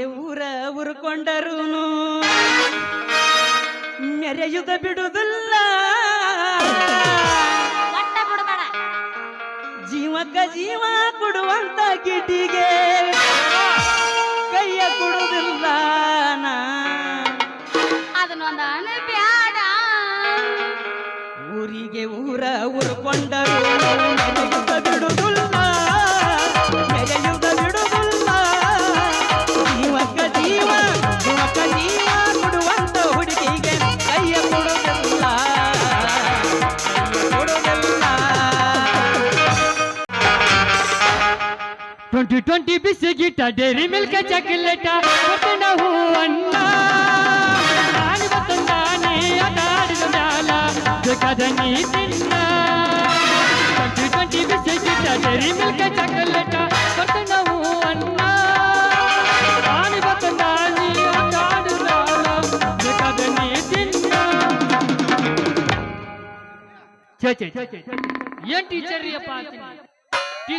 ಊರಿಗೆ ಊರ ಉರ್ಕೊಂಡರೂನು ಮೆರೆಯುದ ಬಿಡುದಿಲ್ಲ ಜೀವಕ್ಕ ಜೀವ ಕೊಡುವಂತ ಕಿಟಿಗೆ ಕೈಯ ಕೊಡುದಿಲ್ಲ ನಾ. ಅದನ್ನೊಂದ ಬ್ಯಾಡ ಊರಿಗೆ ಊರ ಉರ್ಕೊಂಡರು twenty twenty ಬಿಸಿಗಿಟ್ಟ dairy milk chocolate ಮತ್ತೆ ನಾವು ಅಣ್ಣ ನಾನಿವತ್ತು ನಾನೇ ಆಟ ಆಡಿದ ಮ್ಯಾಲ ಬೇಕಾದ ನೀ ತಿನ್ನ twenty twenty ಬಿಸಿಗಿಟ್ಟ dairy milk chocolate ಮತ್ತೆ ನಾವು ಅಣ್ಣ ನಾನಿವತ್ತು ನಾನೇ ಆಟ ಆಡಿದ ಮ್ಯಾಲ ಬೇಕಾದ ನೀ ತಿನ್ನ ಛೇ ಛೇ ಛೇ ಛೇ ಏನ್ ಟೀಚರ್ ರೀಪ್ಪ ಅಂತೀನಿ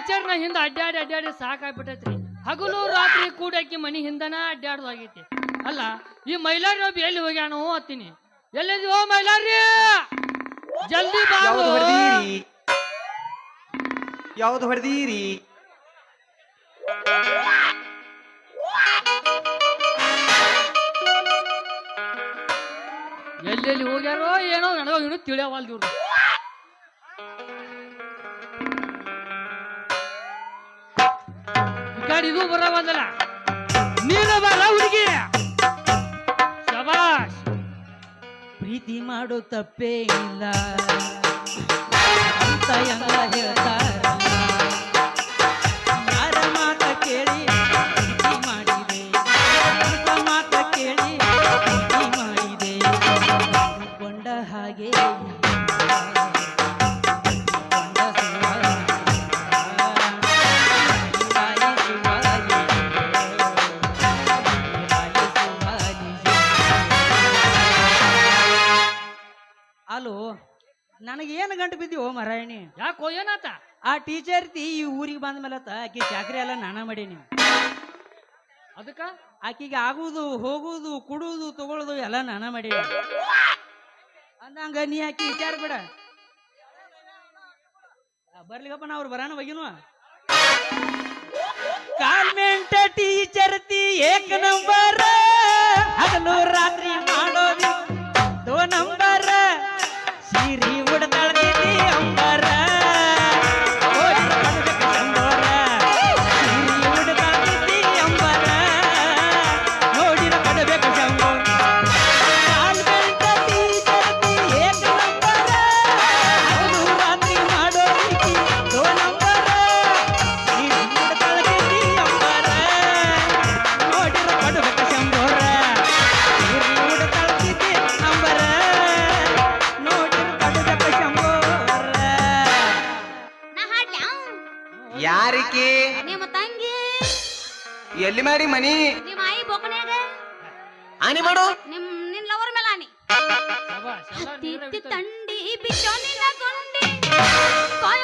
ಟೀಚರ್ನ ಹಿಂದೆ ಅಡ್ಡಾಡಿ ಅಡ್ಡಾಡಿ ಸಾಕಾಗ್ಬಿಟ್ಟೈತ್ರಿ. ಹಗಲು ರಾತ್ರಿ ಕೂಡಾಕಿ ಮನಿ ಹಿಂದನ ಅಡ್ಡಾಡ್ದಾಗೈತಿ. ಅಲ್ಲ ಈ ಮೈಲಾರಿ ಒಬ್ಬ ಎಲ್ಲಿ ಹೋಗ್ಯಾನೋ ಅತ್ತೀನಿ ಎಲ್ಲಿದ್ವಿ ಓ ಮೈಲಾರಿ? ಜಲ್ದಿ ಯಾವ್ದು ಹೊಡೆದೀರಿ? ಯಾವ್ದು ಹೊಡೆದೀರಿ? ಎಲ್ಲೆಲ್ಲಿ ಹೋಗ್ಯಾರೋ ಏನೋ ನನಗೋ ಏನೋ ತಿಳಿಯವಲ್ದು ಇವ್ರು ಈ ಕಡೆ ಇದು ನೀನು ಬರ ಹುಡುಗಿ. ಶಬಾಷ್. ಪ್ರೀತಿ ಮಾಡೋ ತಪ್ಪೇ ಇಲ್ಲ. ಅಂತ ಎಲ್ಲ ಹೇಳ್ತಾರಲ್ಲ ನನಗೇನು ಗಂಟು ಬಿದ್ದೀವೋ ಮರಾಯಣಿ? ಯಾಕೋ ಏನಾತ? ಆ ಟೀಚರ್ ತಿ ಈ ಊರಿಗೆ ಬಂದ ಮೇಲೆ ಆಕಿ ಚಾಕ್ರಿ ಎಲ್ಲ ನಾನ ಮಾಡೀನಿ. ಅದಕ್ಕ? ಆಕಿಗೆ ಆಗುದು ಹೋಗುದು ಕುಡುದು ತಗೊಳುದು ಎಲ್ಲ ನಾನ ಮಾಡಿ ಅಂದಂಗ ನೀ ಆಕಿ ವಿಚಾರ ಬಿಡ. ಬರ್ಲಿ ಬರ್ಲಿಗಪ್ಪ ನಾ ಅವ್ರು ಬರಾನ ಬಗ್ಗೆನು ಕಾಲ್ಮೆಂಟ ಟೀಚರ್ ತಿ ಏಕ ನಂಬರ್. ಹಗಲು ರಾತ್ರಿ ಮಾಡೋದು ಎಲ್ಲಿ ಮಾಡಿ ಮನಿ ನಿಮ್ಮ ಆಯಿ ಬೊಕನ್ಯಾಗ ಆನಿ ಮಾಡು ನಿಮ್ ನಿನ್ ಲವರ್ ಮೇಲೆ ಆನಿ ಶಬಾಷ್ ಎಲ್ಲ ನೀವೇ ಹತ್ತಿತ್ತು ಬಿತ್ತೋದು. ತಂಡಿ ಬಿಚ್ಚೋ ನಿನ್ನ ಕೊಂಡಿ ಕಾಯ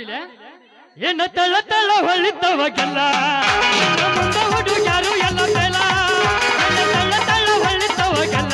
ಹಾಡಿಲ್ಲ ಏನ ತಳ ತಳ ಹೊಳಿತವಾಗೆಲ್ಲ ಮುಂದೆ ಹುಡುಗರು ಎಲ್ಲ ತಳ. ತಳ ತಳ ಹೊಳಿತವಾಗೆಲ್ಲ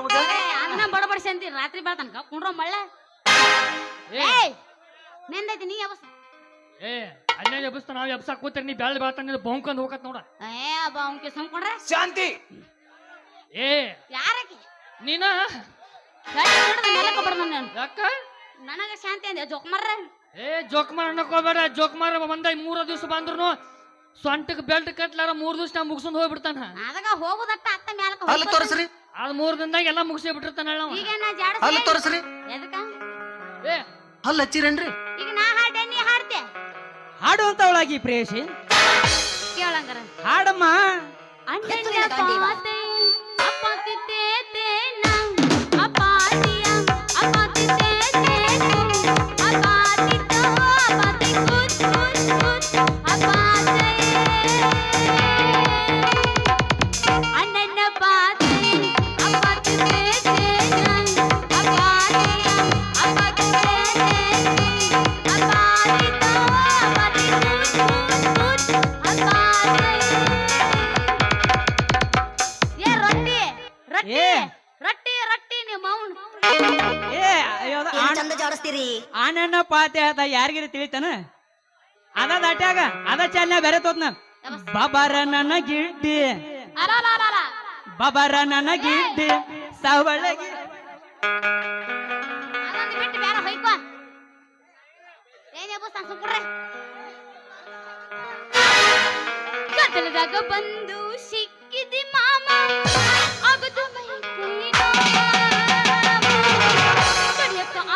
ಅದ್ರ ಬಗ್ಗೆ ಅನ್ನ ಬಡಬಡಿಸಿ ಅಂತೀರಿ ರಾತ್ರಿ ಬೇಡ ತನಕ. ಕುಂಡ್ರ ಮಳ್ಳ? ಏಯ್ ನಿಂದೈತಿ ನೀ ಅವಸ್ ಏ ಅಲ್ಲೇ ಎಬ್ಸ್ತ ನಾವ್ ಎಬ್ಸಕ್ ಕೂತ್ರಿ ನೀ ಬ್ಯಾಳ ಬ್ಯಾಳ ತಂಗ ಬೌಂಕಂದ್ ಹೋಗತ್ ನೋಡ. ಏ ಅಬ್ಬ ಅವ್ನ್ಗೆ ಸಂಕೊಂಡ್ರೆ ಶಾಂತಿ. ಏ. ಯಾರಕ್ಕೆ ನೀನ? ಯಾಕ? ನನಗ ಶಾಂತಿ ಅಂದೆ ಜೋಕ್ಮರ್ರ ಏ ಜೋಕ್ಮರ್ ಅನ್ನಕೋಬೇಡ ಜೋಕ್ಮರ್ ಬಂದ ಮೂರ ದಿವಸ ಬಂದ್ರು ಸೊಂಟಕ್ ಬೆಲ್ಟ್ ಕಟ್ಲಾರ ಮೂರ್ ದಿವಸ ನಾ ಮುಗಿಸ್ಕೊಂಡ್ ಹೋಗ್ಬಿಡ್ತಾನ. ಅದಕ್ಕ ಹೋಗುದಟ್ಟ ಅತ್ತ ಮ್ಯಾಲ ಅಲ್ಲಿ ತೋರಿಸ್ರಿ. ಅದ್ ಮೂರ್ ದಿನದಾಗ ಎಲ್ಲಾ ಮುಗಿಸಿ ಬಿಟ್ಟಿರ್ತಾನ ಈಗ ಹಲ್ಲು ತೋರಿಸ್ರಿ. ಹಲ್ಲು ಹಚ್ಚಿರೇನ್ರಿ? ಈಗ ನಾ ಪ್ರೇಯಸಿ. ಹಾಡಮ್ಮ. ಯಾರಿಗಿರ ತಿಳಿತಾನ? ಅದ ದಾಟ್ಯಾಗ ಅದ ಚಾಲ್ನ ಬೇರೆ ತೋತ್ನ. ಬಬರ ನನ್ನ ಗಿಡ್ಡಿ. ಬಬರ ನನ್ನ ಗಿಡ್ಡಿ. ಸವಳಗಿ. ಬಂದು ಸಿಕ್ಕಿದಿ ಮಾಮ. ಆಗದು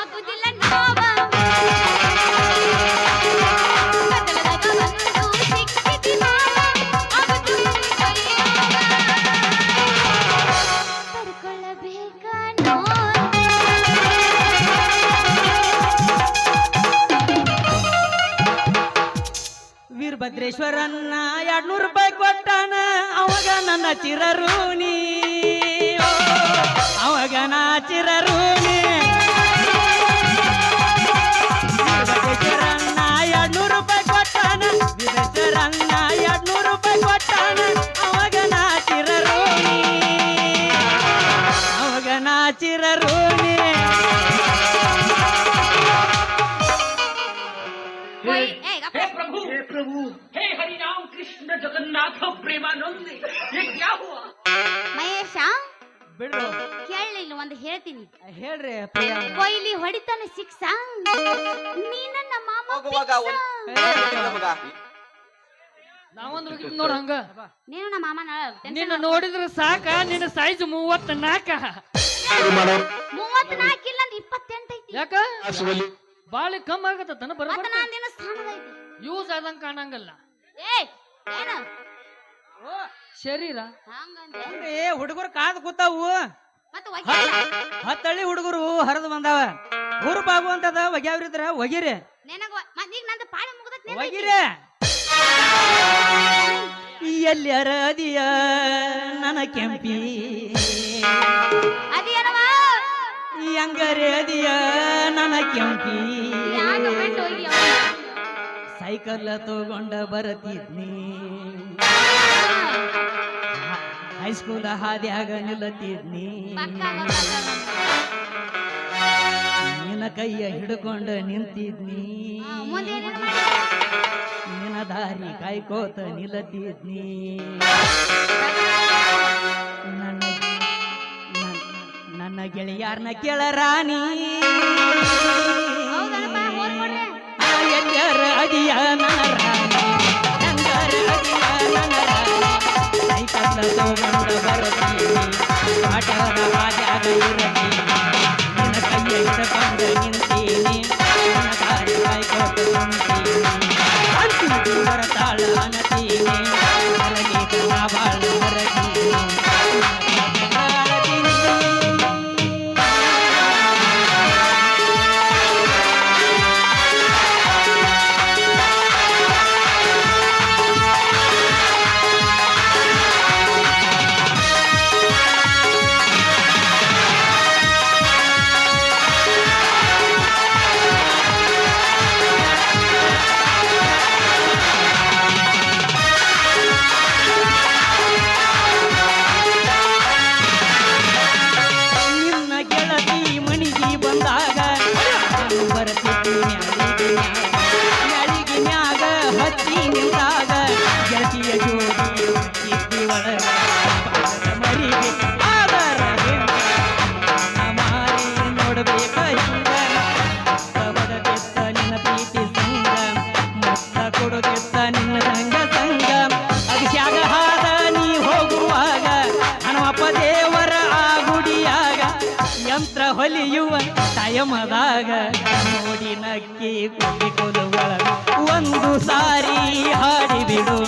ಆಗುದಿ ವೀರಭದ್ರೇಶ್ವರನ್ನ ಎರಡ್ನೂರು ರೂಪಾಯಿ ಕೊಟ್ಟಾನ. ಅವಾಗ ನನ್ನ ಚಿರರೂನಿ ನೀ ಅವಾಗ ನಾ ಚಿರರೂನಿ ವೀರಭದ್ರೇಶ್ವರನ್ನ ಎರಡ್ನೂರು ರೂಪಾಯಿ ಕೊಟ್ಟಾನ. ವೀರೇಶ್ವರನ್ನ ಎರಡ್ನೂರು ರೂಪಾಯಿ ಕೊಟ್ಟಾನ. ಅವಾಗ ನಾ ಚಿರರೂನಿ ಅವಾಗ ನಾ ಚಿರರೂನಿ प्रभु हे प्रभु हे हरि राम कृष्ण जगन्नाथ प्रेमानंद ये क्या हुआ ಮಹೇಶ ಬಿಡ್ರು ಕೇಳಲಿಲ್ಲ ಒಂದು ಹೇಳ್ತೀನಿ ಹೇಳ್ರಿ ಪ್ರಿಯಾ ಅವ್ರೆ. ಕೊಯ್ಲಿ ಹೊಡಿತಾನೆ ಸಿಕ್ಸ ನೀನ ನಮ್ಮ ಮಾಮ ಹೋಗುವಾಗ ಫಿಕ್ಸ. ನಾವೊಂದು ಹುಡುಗಿ ನೋಡ ಹಂಗ ನೀನು ನಮ್ಮ ಮಾಮ ನಿನ್ನ ನೋಡಿದ್ರೆ ಸಾಕ ನಿನ್ನ ಸೈಜ್ ಮೂವತ್ತ ನಾಕ ಮೂವತ್ನಾಲ್ಕು ಇಲ್ಲ ಅಂದ್ರೆ ಇಪ್ಪತ್ತೆಂಟು ಐತಿ ಯಾಕ ಬಾಳಿ ಕಮ್ಮಿ ಆಗತ್ತನ ಮತ್ತ ಬರಬಾರ್ದ ನಾನ್ ನಿನ್ನ ಸ್ಥಾನದ ಐತಿ ಯೂಸ್ ಆದಂಗ ಕಾಣಂಗಲ್ಲ. ಏ ಏನು? ಓ, ಶರೀರ? ಹಂಗಂದೆ ಏ ಹುಡುಗರು ಕಾದ್ ಕೂತಾವು? ಮತ್ತೆ ಹತ್ತಳ್ಳಿ ಹುಡುಗರು ಹರಿದು ಬಂದಾವ. ಹುರುಪ್ ಬಾಗುವಂತದ ಒಗ್ಯಾವ್ರಿದ್ರ ಒಗಿರಿ. ನಿನಗ ಎಲ್ಲಿ ಈಗ ನಂದು ಪಾಳಿ ಮುಗ್ದತ್ ಒಗಿರಿ. ಎಲ್ಲರ ಅದಿಯ ನನ್ನ ಕೆಂಪಿ. ಅದೇನವ ಅಂಗರೆ ಅದಿಯ ನನ ಕೆಂಪಿ. ಯಾಕ ಬಿಟ್ಟು ಹೋಗಿ ಸೈಕಲ್ ತಗೊಂಡ ಬರತಿದ್ನಿ. ಹೈಸ್ಕೂಲ್ ಹಾದ್ಯಾಗ ನಿಲ್ಲತಿದ್ನಿ. ನಿನ್ನ ಕೈಯ ಹಿಡ್ಕೊಂಡ ನಿಂತಿದ್ನಿ. ನಿನ್ನ ದಾರಿ ಕಾಯ್ಕೋತ ನಿಲ್ಲತಿದ್ನಿ. ನನ್ನ ನನ್ನ- ಕೇಳ ಕೊಡ್ರಿ. ಎಲ್ಲರ ಅದಿಯ ನನ್ನ ರಾಣಿ ಹೆಂಗರ ಟಯಮದಾಗ ನೋಡಿ ನಕ್ಕಿ ಕುಡಿ ಕೊಲುಗಳ ಒಂದು ಸಾರಿ ಹಾಡಿಬಿಡು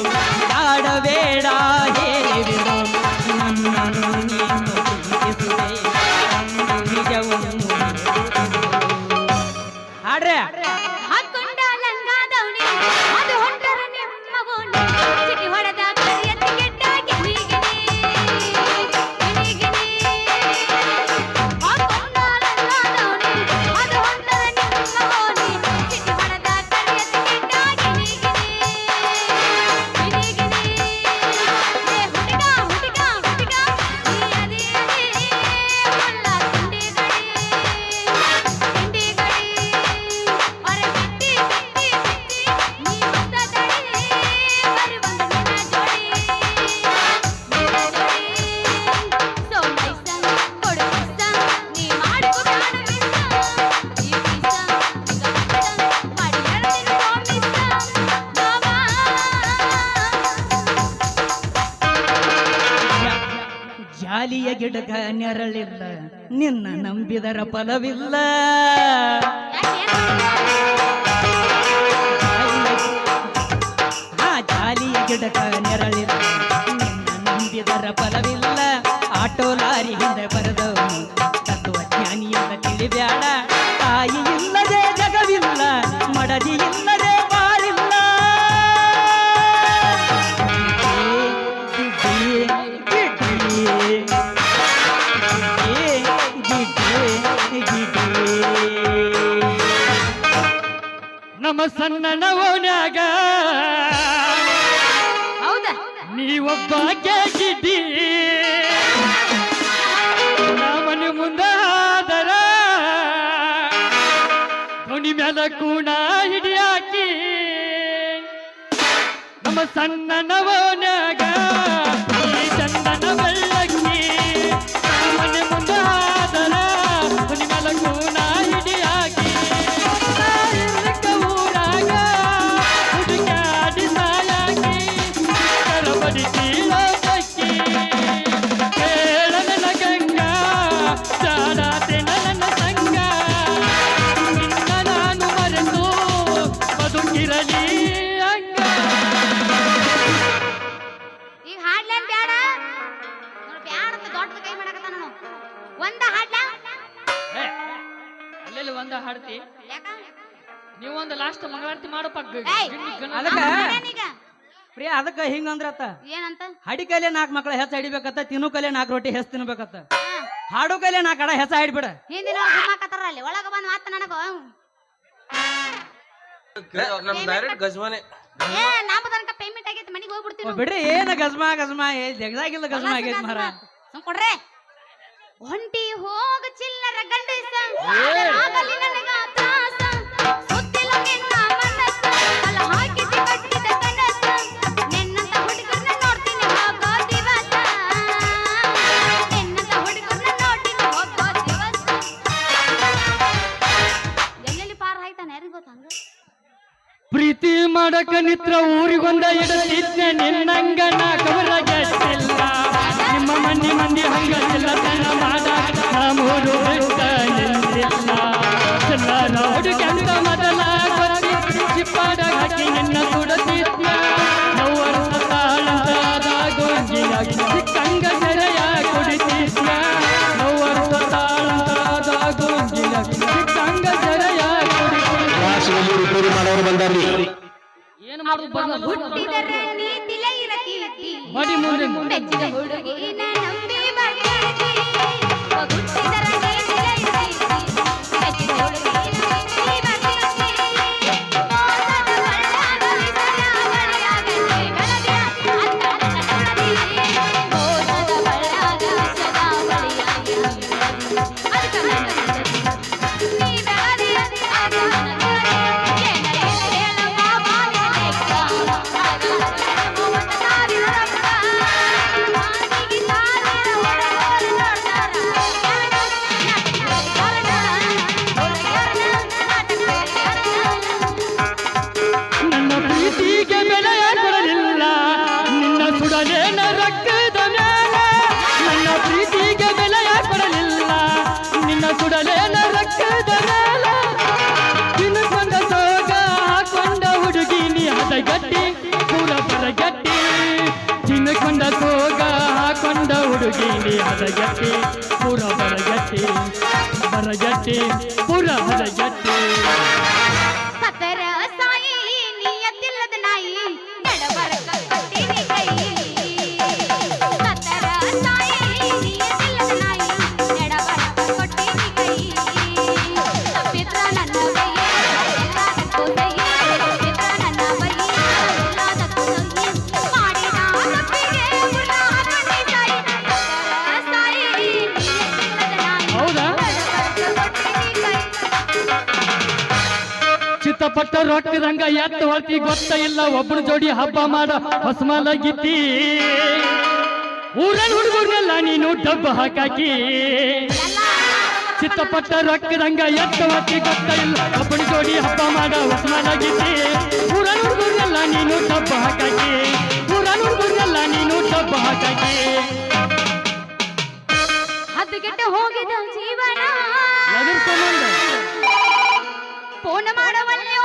ನಂಬಿದರ ಫಲವಿಲ್ಲ. ನೀವೊಬ್ಬ ಗಿಡ್ಡಿ ನಮ್ಮನೆ ಮುಂದಾದರ. ದೋಣಿ ಮ್ಯಾಲ ಕೂಣ ಹಿಡಿಯಾಕಿ. ನಮ್ಮ ಸಣ್ಣ ನವನ್ಯಾಗ ಹಿಂಗಂದ್ರತ್ತ ಏನಂತ? ಹಡಿ ಕೈಲೆ ನಾಲ್ಕು ಮಕ್ಕಳ ಹೆಸ ಹಿಡಿಬೇಕತ್ತ ತಿನ್ನು ಕೈಲೆ ನಾಲ್ಕು ರೊಟ್ಟಿ ಹೆಸ ತಿನ್ಬೇಕತ್ತ. ಹಾ. ಹಾಡು ಕೈಲೆ ನಾಲ್ಕು ಅಡ ಹೆಸ ಹಿಡ್ಬಿಡ. ಹಿಂದಿನ ಗುಮ್ಮಾಕತ್ತಾರ ಅಲ್ಲಿ. ಒಳಗ ಬಂದ್ ಮಾತ ನನಗ. ನಮ್ ಡೈರೆಕ್ಟ್ ಗಜ್ಮನೆ. ಏ ನಮ್ಮ ತನಕ ಪೇಮೆಂಟ್ ಆಗೈತಿ ಮನಿಗೆ ಹೋಗ್ಬಿಡ್ತೀನಿ ಓ, ಬಿಡ್ರಿ ಏನ ಗಜ್ಮಾ ಗಜ್ಮಾ ಏ ಜಗದಾಗಿಲ್ಲ ಗಜ್ಮಾ ಆಗೈತಿ ಮಾರ ಸುಮ್ ಕೊಡ್ರೆ. ಹೊಂಟಿ ಹೋಗ ಚಿಲ್ಲರ ಗಂಡ. ಆಗಲಿ ನನಗ ಮಾಡಕ ನಿತ್ರ ಊರಿಗೊಂದ ಇಡತಿದ್ದೆ ನಿನ್ನಂಗ ನಾ ಕವರ ಗೆಟ್ಟಿಲ್ಲ ನಿಮ್ಮ ಮಂದಿ ಮಂದಿ ಹಂಗ ಚಿಲ್ಲತನ ಮಾಡ ನಮ್ಮೂರು ಬಿಟ್ಟ ನಿಂತಿಲ್ಲ ಚಿಲ್ಲರ ಹುಡುಗಂತ ಮೊದಲ ಚಿಪ್ಪಾಡ ಹಾಕಿ ನಿನ್ನ ಸುಡತಿದ್ನ ನವ್ವರ್ಷ ತಾಳಂತಾದ ಗೊಂಗಿನ ಚಿಕ್ಕಂಗ ಸೆರೆಯ ಕುಡಿತಿದ್ನ ನವ್ವರ್ಷ ತಾಳಂತಾದ ಗೊಂಗಿನ ಚಿಕ್ಕಂಗ ಸೆರೆಯ ಕುಡಿತಿದ್ನ ಮಾಡೋರು ಬಂದಾರ್ರಿ. ಮಾಡುದು ಬರಲ್ಲ ಹುಟ್ಟಿದರೆ ನೀತಿಲೇ ಇರತೀತಿ ಮಡಿ ಮುಂದೆ ಹುಡುಗಿ ಹುಡುಗಿನ ನಂಬಿ ಬರ್ತೀತಿ ಹುಟ್ಟಿದರೆ ಹಾಕೊಂಡ ಹುಡುಗಿ ನೀ ಚಿತ್ತಪಟ್ಟ ರೊಟ್ಟಿದಂಗ ಎತ್ತ ಹೊಳ್ತಿ ಗೊತ್ತ ಇಲ್ಲ ಒಬ್ಬನ ಜೋಡಿ ಹಬ್ಬ ಮಾಡ ಹೊಸಮಲಗಿತ್ತಿ. ಊರಲ್ಲಿ ಹುಡುಗರ್ನೆಲ್ಲ ನೀನು ಡಬ್ಬ ಹಾಕಾಕಿ. ಚಿತ್ತಪಟ್ಟ ರೊಕ್ಕದಂಗ ಎತ್ತ ಹೊತ್ತಿ ಗೊತ್ತ ಇಲ್ಲ ಒಬ್ಬನ ಜೋಡಿ ಹಬ್ಬ ಮಾಡ ಹೊಸಮಲಗಿತ್ತಿ. ಊರಲ್ಲಿ ಹುಡುಗರ್ನೆಲ್ಲ ನೀನು ಡಬ್ಬ ಹಾಕಾಕಿ. ಊರಲ್ಲಿ ಹುಡುಗರ್ನೆಲ್ಲ ನೀನು ಡಬ್ಬ ಹಾಕಾಕಿ. ಹದ್ದುಗೆಟ್ಟು ಹೋಗಿದ ಜೀವನ. ಫೋನ್ ಮಾಡವಲ್ಲೋ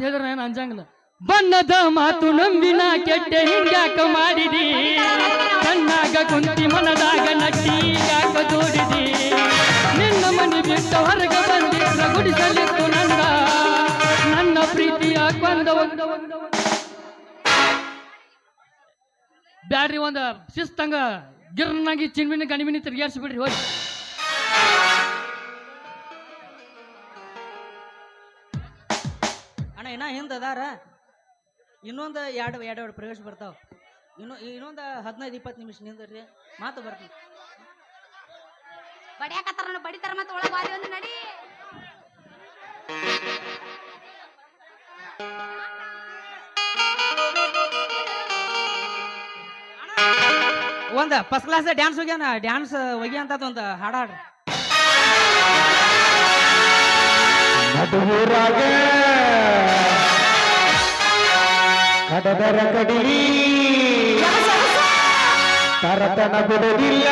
ಮಾತು ಹೇಳಿದ್ರೆ ಏನು ಅಂಜಂಗಿಲ್ಲ. ಬಣ್ಣದ ಮಾತು ನಂಬಿನ ಕೆಟ್ಟ ಹಿಂಗ್ಯಾಕ ಮಾಡಿದಿ? ಕಣ್ಣಾಗ ಕುಂತಿ ಮನದಾಗ ನಟ್ಟಿ ಯಾಕ ದೂಡಿದಿ ನಿನ್ನ ಮನೆ ಬಿಟ್ಟು ಹೊರಗೆ ಬಂದಿದ್ರ ಗುಡಿಸಲಿತ್ತು ನನ್ನ ನನ್ನ ಪ್ರೀತಿಯ ಕೊಂದ ಬ್ಯಾಡ್ರಿ ಒಂದ ಶಿಸ್ತಂಗ ಗಿರ್ನಾಗಿ ಚಿನ್ಮಿನ ಗಣಿಮಿನಿ ತಿರ್ಗಾಡ್ಸಿ ಬಿಡ್ರಿ, ಹೋಗಿ. ಇನ್ನ ಹಿಂದೆ ಅದಾರ. ಇನ್ನೊಂದು ಎರಡು ಎರಡು ಎರಡು ಪ್ರವೇಶ ಬರ್ತಾವ. ಇನ್ನು ಇನ್ನೊಂದು ಹದಿನೈದು ಇಪ್ಪತ್ತು ನಿಮಿಷ ನಿಂದ್ರಿ. ಮಾತು ಬರ್ತೀನಿ. ಬಡಿಯಾಕತ್ತಾರ ಬಡಿತಾರ ಮತ್ತೆ ಒಳಗೆ ಬಾರಿ ಒಂದು ನಡಿ. ಒಂದು ಫಸ್ಟ್ ಕ್ಲಾಸ್ ಡ್ಯಾನ್ಸ್ ಹೋಗ್ಯಾನ. ಡ್ಯಾನ್ಸ್ ಹೋಗಿ ಅಂತ ಒಂದು ಹಾಡು ಹಾಡ್ರಿ. ನಡುವೂರಾಗ ಕಡದರ ಕಡಿಲಿ ತರತನ ಬಿಡುವುದಿಲ್ಲ.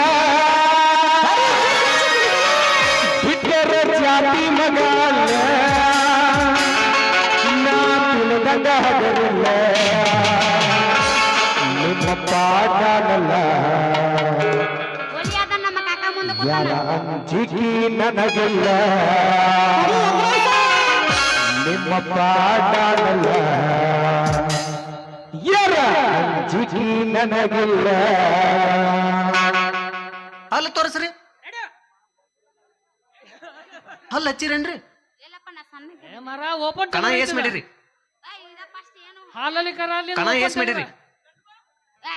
ಬಿಟ್ಟರ ಜಾತಿ ಮಗ ಅಲ್ಲ. ನಾ ತಿಳಿದಂಗ ಹಗರಿಲ್ಲ. ನಿಮ್ಮ ಪಾಠನಲ್ಲ ಯಾರ ಅಂಜಿಕೆ ನನಗಿಲ್ಲ. ನಿಮ್ಮ ಪಾಡಲ್ಲ ಯಾರ ಅಂಜಿಕೆ ನನಗಿಲ್ಲ. ಅಲ್ಲಿ ತೋರಿಸ್ರಿ. ಅಲ್ಲಿ ಹಚ್ಚಿರೇನ್ರಿ? ಮರ ಓಪನ್ ಕಣ ಏಸ್ ಮಾಡಿರಿ. ಇದ ಫಸ್ಟ್ ಏನು? ಹಾಲಲ್ಲಿ ಕರ ಅಲ್ಲಿ ಕಣ ಏಸ್ ಮಾಡಿರಿ. ಏ